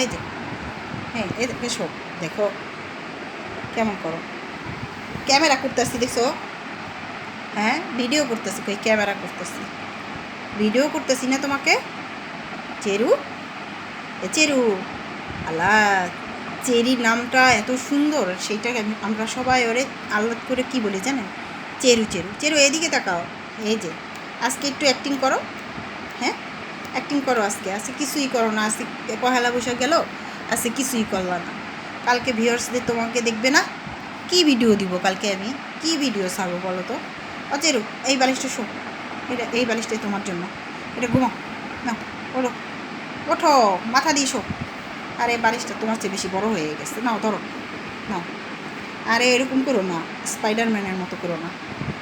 এই যে হ্যাঁ এই দেখো শোক দেখো, কেমন করো। ক্যামেরা করতেছি, দেখছ? হ্যাঁ ভিডিও করতেছি, কই ক্যামেরা করতেছি। ভিডিও করতেছি না তোমাকে? চেরু? এ চেরু, আল্লাহ, চেরির নামটা এত সুন্দর, সেইটাকে আমরা সবাই ওরে আল্লাদ করে কি বলি জানেন? চেরু চেরু। চেরু, এদিকে তাকাও, এই যে, আজকে একটু অ্যাক্টিং করো হ্যাঁ? অ্যাক্টিং করো আজকে। আজকে কিছুই করো না। আজকে পহেলা বৈশাখ গেল, আজকে কিছুই করলা না। কালকে ভিউয়ার্সদের তোমাকে দেখবে না। কি ভিডিও দিব কালকে আমি? কি ভিডিও ছাড়বো বলো তো? অচেরু এই বালিশটা শো এটা, এই বালিশটাই তোমার জন্য। এটা ঘুমাও। না ওঠো। ওঠো, মাথা দিয়ে শো। আর এই বালিশটা তোমার চেয়ে বেশি বড় হয়ে গেছে। নাও, ধরো। নাও। আরে, এরকম করো না। স্পাইডারম্যানের মতো করো না।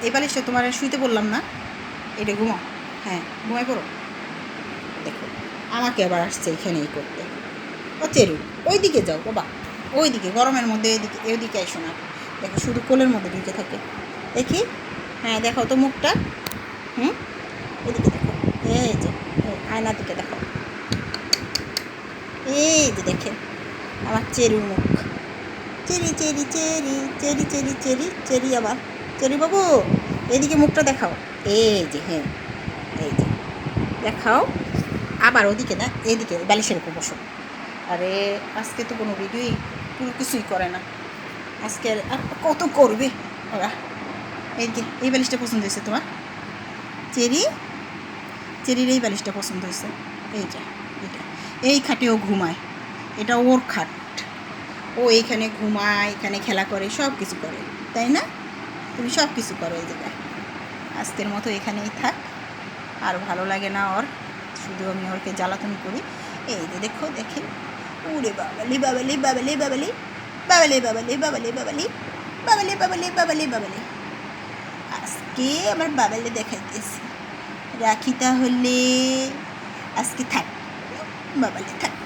এই বালিশটা তোমার শুইতে বললাম না। এটা ঘুমাও। হ্যাঁ ঘুমাই পড়ো। দেখো। আমাকে আবার আসছে এখানেই করতে। ও চেরু ওই দিকে যাও বাবা ওই দিকে গরমের মধ্যে এদিকে এদিকে এসো না। দেখো শুধু কোলের মধ্যে ঢুকে থাকে। দেখি? হ্যাঁ দেখো তো মুখটা। হুম? এদিকে দেখো। এই যে আয়নার দিকে দেখো। এই যে দেখেন আমার চেরু মুখ। Cherry Cherry Cherry Cherry Cherry Cherry Cherry আবার। চেরি বাবু এদিকে মুখটা দেখাও। এই যে হ্যাঁ এই যে। দেখাও। আবার ওদিকে না, এদিকে, বালিশের উপর বসো। আরে, আজকে তো কোনো ভিডিওই কোনো কিছুই করে না। আজকে আর কত করবে? ওরা, এই যে, এই বালিশটা পছন্দ হয়েছে তোমার? চেরি? চেরির এই বালিশটা পছন্দ হয়েছে। এইটা এটা। এই খাটেও ঘুমায়। এটা ওর খাট। ও এইখানে ঘুমায়, এখানে খেলা করে সব কিছু করে। তাই না? তুমি সব কিছু করো এই জায়গায়। আজকের মতো এখানেই থাক। আর ভালো লাগে না ওর। শুধু আমি ওরকে জ্বালাতন করি। এই যে দেখো দেখে উড়ে বাবালি বাবালি বাবালি বাবালি। বাবালি বাবালি বাবালি বাবালি। বাবালি বাবালি বাবালি বাবালি। আজকে আমার বাবালে দেখাইতেছি। রাখি তাহলে। আজকে থাক। বাবালে থাক।